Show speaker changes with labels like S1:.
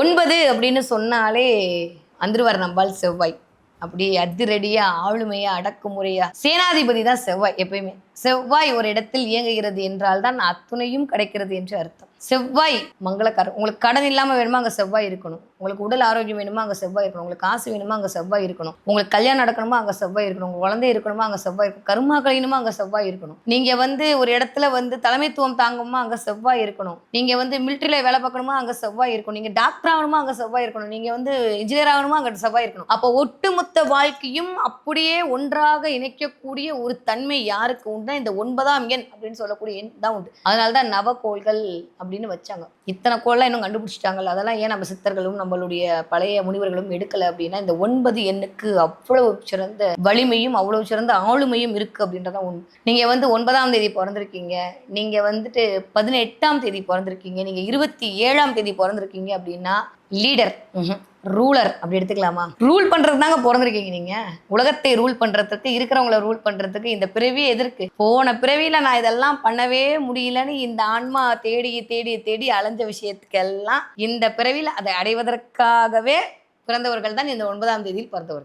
S1: ஒன்பது அப்படின்னு சொன்னாலே அந்துருவார் நம்பால் செவ்வாய். அப்படி அதிரடியா ஆளுமையா அடக்குமுறையா. சேனாதிபதி தான் செவ்வாய் எப்பயுமே. செவ்வாய் ஒரு இடத்தில் இயங்குகிறது என்றால் தான் அத்துணையும் கிடைக்கிறது என்று அர்த்தம் செவ்வாய் மங்களக்காரர் உங்களுக்கு கடன் இல்லாம வேணுமா அங்க செவ்வாய் இருக்கணும் உங்களுக்கு உடல் ஆரோக்கியம் வேணுமா அங்க செவ்வாய் இருக்கணும் உங்களுக்கு காசு வேணுமா அங்க செவ்வாய் இருக்கணும் உங்களுக்கு கல்யாணம் நடக்கணுமா அங்க செவ்வாய் இருக்கணும் உங்க குழந்தை இருக்கணுமா அங்க செவ்வாய் இருக்கணும் கருமா கழியணுமா அங்க செவ்வாய் இருக்கணும் நீங்க வந்து ஒரு இடத்துல வந்து தலைமைத்துவம் தாங்கணுமா அங்க செவ்வாய் இருக்கணும் நீங்க வந்து மிலிட்டரியில வேலை பார்க்கணுமா அங்க செவ்வாய் இருக்கணும் நீங்க டாக்டர் ஆகணுமா அங்க செவ்வாய் இருக்கணும் நீங்க வந்து இன்ஜினியர் ஆகணுமா அங்க செவ்வாய் இருக்கணும் அப்போ ஒட்டுமொத்த வாழ்க்கையும் அப்படியே ஒன்றாக இணைக்கக்கூடிய ஒரு தன்மை யாருக்கு உண்டுனா இந்த ஒன்பதாம் எண் அப்படின்னு சொல்லக்கூடிய எண் தான் உண்டு. அதனால தான் நவக்கோள்கள் அப்படின்னு வச்சாங்க. இத்தனை கோள்லாம் இன்னும் கண்டுபிடிச்சிட்டாங்கல்ல? அதெல்லாம் ஏன் நம்ம சித்தர்களும் நம்மளுடைய பழைய முனிவர்களும் எடுக்கல அப்படின்னா இந்த ஒன்பது எண்ணுக்கு அவ்வளவு சிறந்த வலிமையும் அவ்வளவு சிறந்த ஆளுமையும் இருக்கு அப்படின்றதான் உண்மை நீங்க வந்து ஒன்பதாம் தேதி பிறந்திருக்கீங்க. நீங்க வந்துட்டு பதினெட்டாம் தேதி பிறந்திருக்கீங்க. நீங்க இருபத்தி ஏழாம் தேதி பிறந்திருக்கீங்க அப்படின்னா லீடர் ரூலர் அப்படி எடுத்துக்கலாமா? ரூல் பண்றது தாங்க பிறந்திருக்கீங்க நீங்க. உலகத்தை ரூல் பண்றதுக்கு இருக்கிறவங்கள ரூல் பண்றதுக்கு இந்த பிறவி எதற்கு போன பிறவியில நான் இதெல்லாம் பண்ணவே முடியலன்னு இந்த ஆன்மா தேடி தேடி தேடி அலைஞ்ச விஷயத்துக்கெல்லாம் இந்த பிறவியில அதை அடைவதற்காகவே பிறந்தவர்கள் தான் இந்த ஒன்பதாம் தேதியில் பிறந்தவர்கள்.